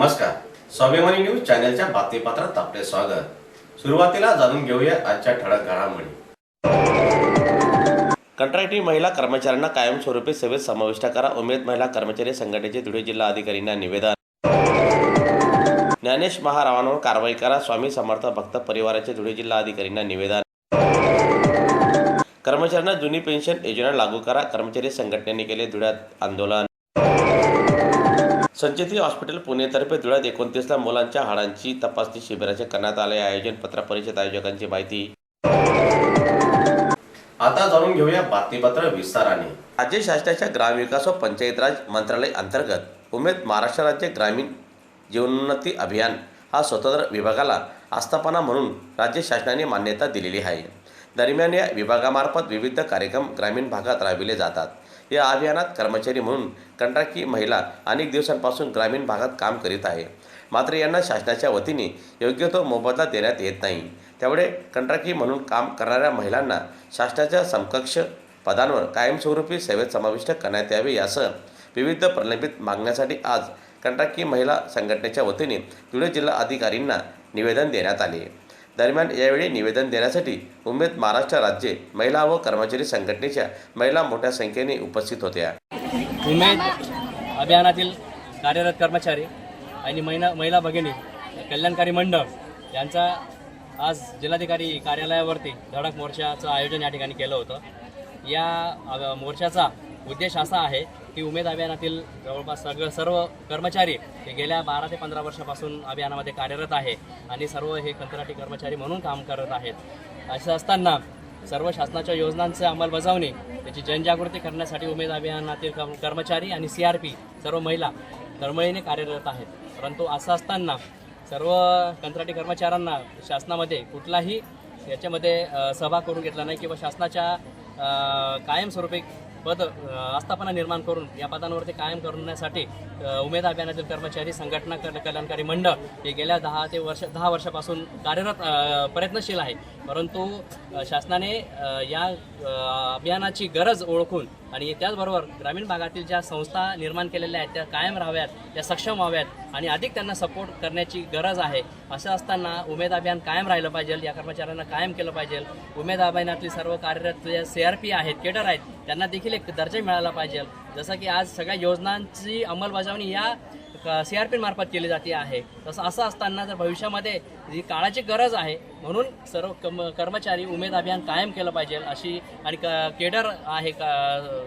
नमस्कार. स्वाभिमानी न्यूज चॅनलच्या बातमीपत्रात आपले स्वागत. सुरुवातीला जाणून घेऊया आजच्या ठळक घडामोडी. कंत्राटी महिला कर्मचाऱ्यांना कायमस्वरूपी सेवेत समाविष्ट करा. उमेद महिला कर्मचारी संघटनेचे धुळे जिल्हा अधिकाऱ्यांना निवेदन. ज्ञानेश महारावांवर कारवाई करा. स्वामी समर्थ भक्त परिवाराचे धुळे जिल्हा अधिकाऱ्यांना निवेदन. कर्मचाऱ्यांना जुनी पेन्शन योजना लागू करा. कर्मचारी संघटनेने केले धुळ्यात आंदोलन. संचेती हॉस्पिटल पुणेतर्फे धुळ्यात एकोणतीसला मुलांच्या हाडांची तपासणी शिबिराचे करण्यात आले. आयोजन पत्र परिषद आयोजकांची माहिती. आता जाणून घेऊया बातमीपत्र विस्ताराने. राज्य शासनाच्या ग्रामविकास व पंचायत राज मंत्रालय अंतर्गत उमेद महाराष्ट्र राज्य ग्रामीण जीवनोन्नती अभियान हा स्वतंत्र विभागाला आस्थापना म्हणून राज्य शासनाने मान्यता दिलेली आहे. दरम्यान या विभागामार्फत विविध कार्यक्रम ग्रामीण भागात राबविले जातात. या अभियानात कर्मचारी म्हणून कंत्राटी महिला अनेक दिवसांपासून ग्रामीण भागात काम करीत आहे. मात्र यांना शासनाच्या वतीने योग्य तो मोबदला देण्यात येत नाही. त्यामुळे कंत्राटी म्हणून काम करणाऱ्या महिलांना शासनाच्या समकक्ष पदांवर कायमस्वरूपी सेवेत समाविष्ट करण्यात यावे यासह विविध प्रलंबित मागण्यासाठी आज कंत्राटी महिला संघटनेच्या वतीने धुळे जिल्हा अधिकारींना निवेदन देण्यात आले. दरम्यान यावेळी निवेदन देण्यासाठी उमेद महाराष्ट्र राज्य महिला व कर्मचारी संघटनेच्या महिला मोठ्या संख्येने उपस्थित होत्या. उमेद अभियानातील कार्यरत कर्मचारी आणि महिला महिला भगिनी कल्याणकारी मंडळ यांचा आज जिल्हाधिकारी कार्यालयावरती धडक मोर्चाचं आयोजन या ठिकाणी केलं होतं. या मोर्चाचा उद्देश असा आहे की उमेद अभियानातील जवळपास सगळं सर्व कर्मचारी हे गेल्या बारा ते पंधरा वर्षापासून अभियानामध्ये कार्यरत आहे आणि सर्व हे कंत्राटी कर्मचारी म्हणून काम करत आहेत. असं असताना सर्व शासनाच्या योजनांची अंमलबजावणी त्याची जनजागृती करण्यासाठी उमेद अभियानातील कर्मचारी आणि सी आर पी सर्व महिला तळमळीने कार्यरत आहेत. परंतु असं असताना सर्व कंत्राटी कर्मचाऱ्यांना शासनामध्ये कुठलाही याच्यामध्ये सहभाग करून घेतला नाही किंवा शासनाच्या कायमस्वरूपी पद आस्थापना निर्माण करून या पदांवरती कायम करण्यासाठी उमेद अभियानातील कर्मचारी संघटना कल्याणकारी मंडळ हे गेल्या दहा ते वर्ष दहा वर्षापासून कार्यरत प्रयत्नशील आहे. परंतु शासनाने या अभियानाची गरज ओळखून आणि त्याचबरोबर ग्रामीण भागातील ज्या संस्था निर्माण केलेल्या आहेत त्या कायम राहाव्यात त्या सक्षम व्हाव्यात आणि अधिक त्यांना सपोर्ट करण्याची गरज आहे असं असताना उमेद अभियान कायम राहिलं पाहिजे या कर्मचाऱ्यांना कायम केलं पाहिजे. उमेद अभियानातली सर्व कार्यरत जे सी आर पी आहेत केडर आहेत त्यांना देखील एक दर्जा मिळाला पाहिजे. जसं की आज सगळ्या योजनांची अंमलबजावणी या सी आर पी मार्फत केली जाते आहे. तसं असं असताना जर भविष्यामध्ये जी काळाची गरज आहे म्हणून सर्व कम कर्मचारी उमेद अभियान कायम केलं पाहिजे अशी आणि क केडर आहे का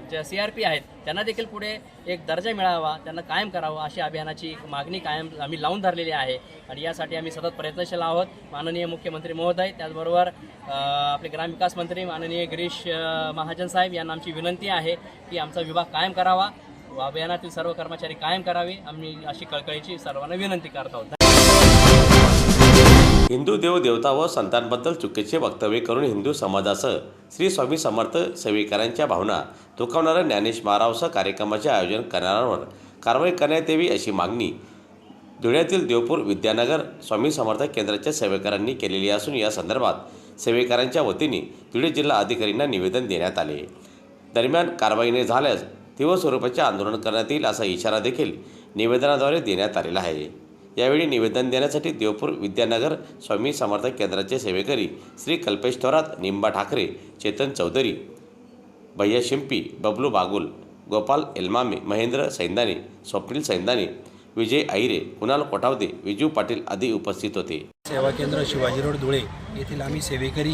ज्या सी आर पी आहेत त्यांना देखील पुढे एक दर्जा मिळावा त्यांना कायम करावं अशी अभियानाची एक मागणी कायम आम्ही लावून धरलेली आहे. आणि यासाठी आम्ही सतत प्रयत्नशील आहोत. माननीय मुख्यमंत्री महोदय त्याचबरोबर आपले ग्रामविकास मंत्री माननीय गिरीश महाजन साहेब यांना आमची विनंती आहे की आमचा विभाग कायम करावा. अभियानातील सर्व कर्मचारी कायम करावे आम्ही अशी कळकळीची सर्वांना विनंती करत आहोत. हिंदू देव देवता व संतांबद्दल चुकीचे वक्तव्य करून हिंदू समाजासह श्री स्वामी समर्थ सेवेकरांच्या भावना दुखावणाऱ्या ज्ञानेश महारावसह कार्यक्रमाचे आयोजन करणाऱ्यांवर कारवाई करण्यात यावी अशी मागणी धुळ्यातील देवपूर विद्यानगर स्वामी समर्थ केंद्राच्या सेवेकरांनी केलेली असून या संदर्भात सेवेकरांच्या वतीने धुळे जिल्हा अधिकाऱ्यांना निवेदन देण्यात आले. दरम्यान कारवाई न झाल्यास तीव्र स्वरूपाचे आंदोलन करण्यात येईल असा इशारा देखील निवेदनाद्वारे देण्यात आलेला आहे. यावेळी निवेदन देण्यासाठी देवपूर विद्यानगर स्वामी समर्थ केंद्राचे सेवेकरी श्री कल्पेश थोरात निंबा ठाकरे चेतन चौधरी भैया शिंपी बबलू बागुल गोपाल एलमामे महेंद्र सैंदाने स्वप्नील सैंदाने विजय आईरे कुणाल कोठावदे विजू पाटील आदी उपस्थित होते. सेवा केंद्र शिवाजी रोड धुळे येथील आम्ही सेवेकरी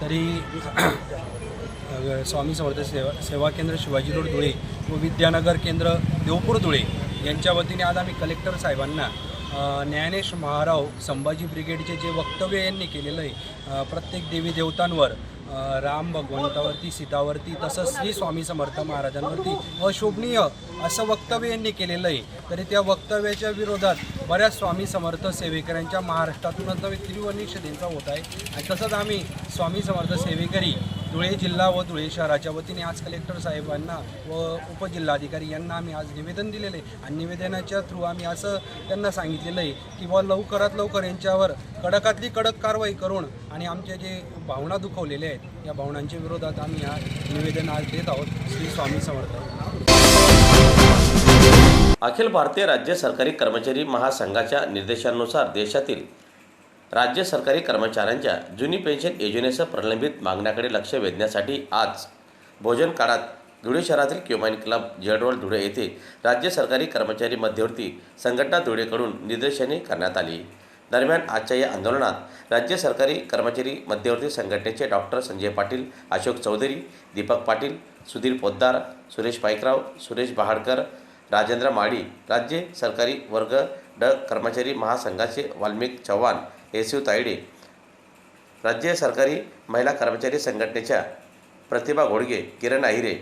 तरी स्वामी समर्थ सेवा सेवा केंद्र शिवाजी रोड धुळे व विद्यानगर केंद्र देवपूर धुळे यांच्या वतीने आज आम्ही कलेक्टर साहेबांना ज्ञानेश महाराव संभाजी ब्रिगेडचे जे वक्तव्य यांनी केलेलं आहे प्रत्येक देवी देवतांवर राम भगवंतावरती सीतावरती तसंच श्री स्वामी समर्थ महाराजांवरती अशोभनीय असं वक्तव्य यांनी केलेलं आहे. तरी त्या वक्तव्याच्या विरोधात बऱ्याच स्वामी समर्थ सेवेकऱ्यांच्या महाराष्ट्रातूनच नव्हे त्रिवनिषदेंचा होत आहे. आणि तसंच आम्ही स्वामी समर्थ सेवेकरी धुळे जिल्हा व धुळे शहराच्या वतीने आज कलेक्टर साहेबांना व उपजिल्हाधिकारी यांना आम्ही आज निवेदन दिलेलं आहे. आणि निवेदनाच्या थ्रू आम्ही असं त्यांना सांगितलेलं आहे की बा लवकरात लवकर यांच्यावर कडकातली कडक कारवाई करून आणि आमचे जे भावना दुखवलेल्या आहेत या भावनांच्या विरोधात आम्ही हा निवेदन आज देत आहोत. श्री स्वामी समर्थ. अखिल भारतीय राज्य सरकारी कर्मचारी महासंघाच्या निर्देशांनुसार देशातील राज्य सरकारी कर्मचाऱ्यांच्या जुनी पेन्शन योजनेसह प्रलंबित मागण्याकडे लक्ष वेधण्यासाठी आज भोजन काळात धुळे शहरातील क्युमाइन क्लब जडवळ धुळे येथे राज्य सरकारी कर्मचारी मध्यवर्ती संघटना धुळेकडून निदर्शने करण्यात आली. दरम्यान आजच्या या आंदोलनात राज्य सरकारी कर्मचारी मध्यवर्ती संघटनेचे डॉक्टर संजय पाटील अशोक चौधरी दीपक पाटील सुधीर पोद्दार सुरेश पाईकराव सुरेश बहाडकर राजेंद्र माळी राज्य सरकारी वर्ग ड कर्मचारी महासंघाचे वाल्मिक चव्हाण येसू तायडे राज्य सरकारी महिला कर्मचारी संघटनेच्या प्रतिभा घोडगे किरण आहिरे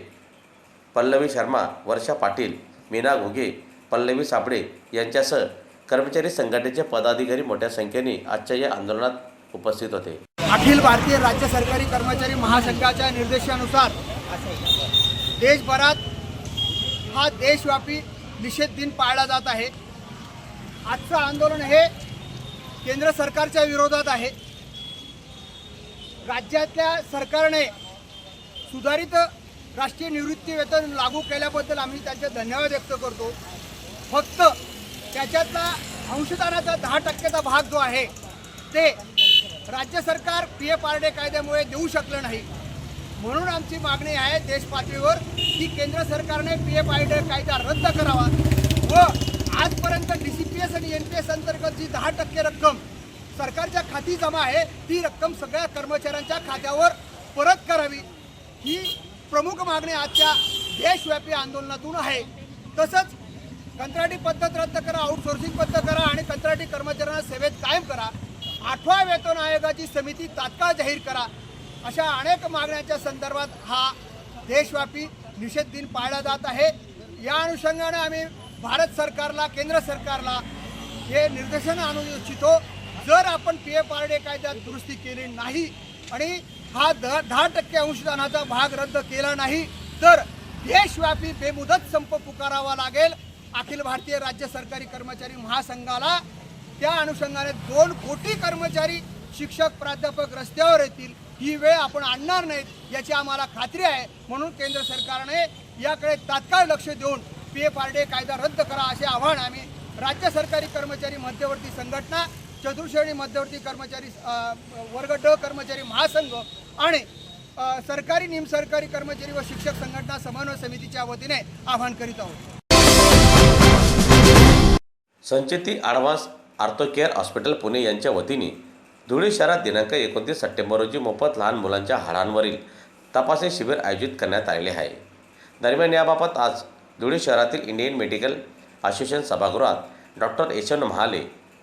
पल्लवी शर्मा वर्षा पाटील मीना घुगे पल्लवी सापडे यांच्यासह कर्मचारी संघटनेचे पदाधिकारी मोठ्या संख्येने आजच्या या आंदोलनात उपस्थित होते. अखिल भारतीय राज्य सरकारी कर्मचारी महासंघाच्या निर्देशानुसार देशभरात हा देशव्यापी निषेध दिन पाळला जात आहे. आजचं आंदोलन हे केंद्र सरकारच्या विरोधात आहे. राज्यातल्या सरकारने सुधारित राष्ट्रीय निवृत्ती वेतन लागू केल्याबद्दल आम्ही त्यांचे धन्यवाद व्यक्त करतो. फक्त त्याच्यातला अंशदानाचा दहा टक्क्याचा भाग जो आहे ते राज्य सरकार पी एफ आर डे कायद्यामुळे देऊ शकलं नाही. म्हणून आमची मागणी आहे देश पातळीवर की केंद्र सरकारने पी एफ आय डे कायदा रद्द करावा व आजपर्यंत डी सी पी एस आणि एन पी एस अंतर्गत जी दहा टक्के रक्कम सरकारच्या खाती जमा आहे ती रक्कम सगळ्या कर्मचाऱ्यांच्या खात्यावर परत करावी. ही प्रमुख मागणी आजच्या देशव्यापी आंदोलनातून आहे. तसंच कंत्राटी पद्धत रद्द करा आउटसोर्सिंग पद्धत करा आणि कंत्राटी कर्मचाऱ्यांना सेवेत कायम करा. आठवा वेतन आयोगाची समिती तात्काळ जाहीर करा. अशा अनेक मागण्यांच्या संदर्भात हा देशव्यापी निषेध दिन पाळला जात आहे. या अनुषंगाने आम्ही भारत सरकारला केंद्र सरकारला हे निर्देशन आणू इच्छितो. जर आपण पी एफ आर डी कायद्यात दुरुस्ती केली नाही आणि हा द दहा टक्के अंशदानाचा भाग रद्द केला नाही तर देशव्यापी बेमुदत संप पुकारावा लागेल. अखिल भारतीय राज्य सरकारी कर्मचारी महासंघाला त्या अनुषंगाने दोन कोटी कर्मचारी शिक्षक प्राध्यापक रस्त्यावर येतील. ही वेळ आपण आणणार नाहीत याची आम्हाला खात्री आहे. म्हणून केंद्र सरकारने याकडे तात्काळ लक्ष देऊन पी एफ आर डे कायदा रद्द करा असे आव्हान आम्ही राज्य सरकारी कर्मचारी मध्यवर्ती संघटना चतुर्श्रेणी मध्यवर्ती कर्मचारी वर्ग ड कर्मचारी महासंघ आणि सरकारी निमसरकारी कर्मचारी व शिक्षक संघटना समन्वय समितीच्या वतीने आवाहन करीत आहोत. Sancheti advance ortho care hospital Pune यांच्या वतीने धुळे शहरात दिनांक एकोणतीस सप्टेंबर रोजी मोफत लहान मुलांच्या हाडांवरील तपासणी शिबिर आयोजित करण्यात आलेले आहे. दरम्यान याबाबत आज धुळे शहरातील इंडियन मेडिकल असोसिएशन सभागृहात doctor Yashwant Mahale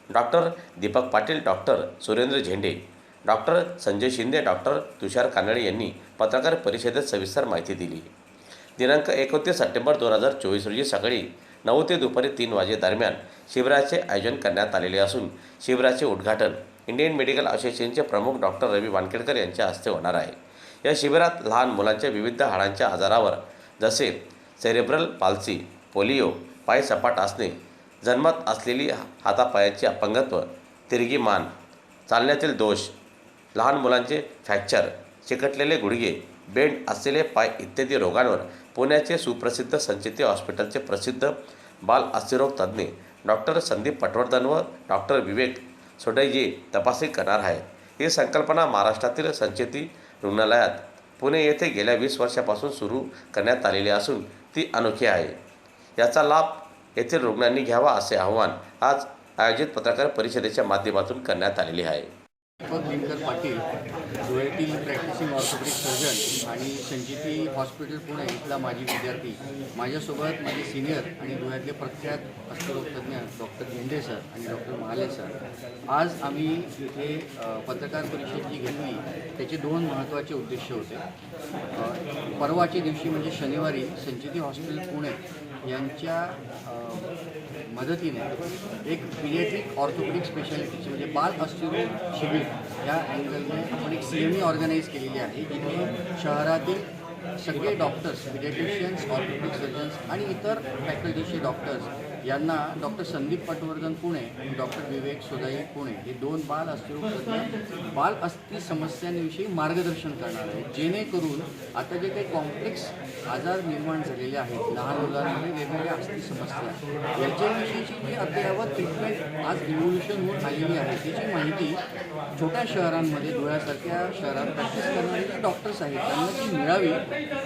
doctor Deepak Patil doctor Surendra Zende doctor Sanjay Shinde doctor Tushar Kanade यांनी पत्रकार परिषदेत सविस्तर माहिती दिली. दिनांक एकोणतीस सप्टेंबर दोन हजार चोवीस रोजी सकाळी नऊ ते दुपारी तीन वाजेदरम्यान शिबिराचे आयोजन करण्यात आलेले असून शिबिराचे उद्घाटन इंडियन मेडिकल असोसिएशनचे प्रमुख डॉक्टर रवी वानखेडकर यांच्या हस्ते होणार आहे. या शिबिरात लहान मुलांच्या विविध हाडांच्या आजारावर जसे सेरेब्रल पाल्सी पोलिओ पाय सपाट असणे जन्मात असलेली हातापायाची अपंगत्व तिरगी मान चालण्यातील दोष लहान मुलांचे फ्रॅक्चर चिकटलेले गुडघे बेंड असलेले पाय इत्यादी रोगांवर पुण्याचे सुप्रसिद्ध संचिती हॉस्पिटलचे प्रसिद्ध बाल अस्थिरोग तज्ज्ञ डॉक्टर संदीप पटवर्धन व डॉक्टर विवेक सोडैजे तपासणी करणार आहेत. ही संकल्पना महाराष्ट्रातील संचेती रुग्णालयात पुणे येथे गेल्या वीस वर्षापासून सुरू करण्यात आलेली असून ती अनोखी आहे. याचा लाभ येथील रुग्णांनी घ्यावा असे आवाहन आज आयोजित पत्रकार परिषदेच्या माध्यमातून करण्यात आलेले आहे. दीपक पाटील धुळ्यातील प्रॅक्टिसिंग ऑर्थोपेडिक सर्जन आणि संचिती हॉस्पिटल पुणे इथला माजी विद्यार्थी. माझ्यासोबत माझे सिनियर आणि धुळ्यातले प्रख्यात हस्तरोगतज्ञ डॉक्टर झेंडे सर आणि डॉक्टर महाले सर आज आम्ही इथे पत्रकार परिषद जी घेतली त्याचे दोन महत्त्वाचे उद्देश होते. परवाच्या दिवशी म्हणजे शनिवारी संचिती हॉस्पिटल पुणे यांच्या मदतीने एक पिडियाट्रिक ऑर्थोपेडिक स्पेशालिटीची म्हणजे बाल अस्थिरोग शिबिर या अँगलने आपण एक सी एम ई ऑर्गनाईज केलेली आहे. जिथे शहरातील सगळे डॉक्टर्स पिडियाट्रिशियन्स ऑर्थोपिक सर्जन्स आणि इतर फॅकल्टीचे डॉक्टर्स यांना डॉक्टर संदीप पटवर्धन पुणे आणि डॉक्टर विवेक सोदाई पुणे हे दोन बाल अस्थिरोगतज्ञ बाल अस्थि समस्यांविषयी मार्गदर्शन करणार आहेत. जेणेकरून आता जे काही कॉम्प्लेक्स आजार निर्माण झालेले आहेत लहान मुलांमध्ये वेगवेगळ्या अस्थि समस्या याच्याविषयीची जी अद्ययावत ट्रीटमेंट आज रिव्होल्युशन होऊन आलेली आहे त्याची माहिती छोट्या शहरांमध्ये धुळ्यासारख्या शहरात प्रॅक्टिस करणारे जे डॉक्टर्स आहेत त्यांना ती मिळावी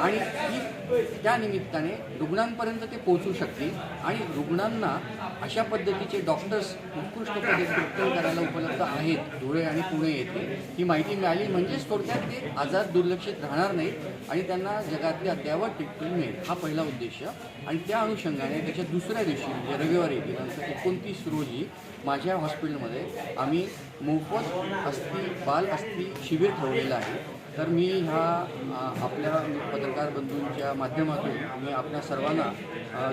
आणि ती त्या निमित्ताने रुग्णांपर्यंत ते पोहोचू शकतील आणि रुग्णांना अशा पद्धतीचे डॉक्टर्स उत्कृष्टपणे ट्रीटमेंट करायला उपलब्ध आहेत धुळे आणि पुणे येथे. ही माहिती मिळाली म्हणजेच थोडक्यात ते आजार दुर्लक्षित राहणार नाहीत आणि त्यांना जगातल्या अद्यावत ट्रीटमेंट मिळेल हा पहिला उद्देश. आणि त्या अनुषंगाने त्याच्या दुसऱ्या दिवशी म्हणजे रविवारी दिनांक एकोणतीस रोजी माझ्या हॉस्पिटलमध्ये आम्ही मोफत अस्थि बाल अस्थि शिबिर ठेवलेलं आहे. तर मी ह्या आपल्या पत्रकार बंधूंच्या माध्यमातून मी आपल्या सर्वांना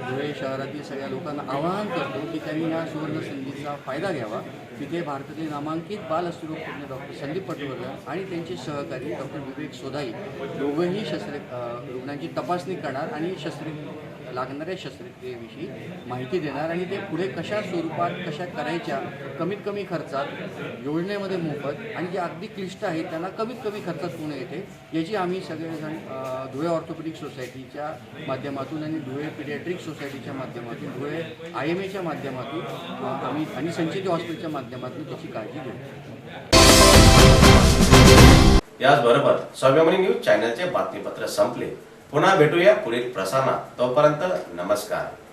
धुळे शहरातील सगळ्या लोकांना आवाहन करतो की त्यांनी या सुवर्ण संधीचा फायदा घ्यावा. तिथे भारतातील नामांकित बाल अस्थिरोगतज्ञ डॉक्टर संदीप पटवर्धन आणि त्यांचे सहकारी डॉक्टर विवेक सोदाई दोघंही शस्त्र रुग्णांची तपासणी करणार आणि शस्त्र लागणाऱ्या शस्त्रक्रियेविषयी माहिती देणार आणि ते पुढे कशा स्वरूपात कशा करायच्या कमीत कमी खर्चात योजनेमध्ये मोफत आणि जे अगदी क्लिष्ट आहे त्यांना कमीत कमी खर्चात पूर्ण येते याची आम्ही सगळेजण धुळे ऑर्थोपेडिक सोसायटीच्या माध्यमातून आणि धुळे पिडियाट्रिक सोसायटीच्या माध्यमातून धुळे आय एम एच्या माध्यमातून आम्ही आणि संचिती हॉस्पिटलच्या माध्यमातून त्याची काळजी घेऊ. याचबरोबर स्वाभिमानी न्यूज चॅनलचे बातमीपत्र संपले. पुन्हा भेटूया पुढील प्रसारणात. तोपर्यंत नमस्कार.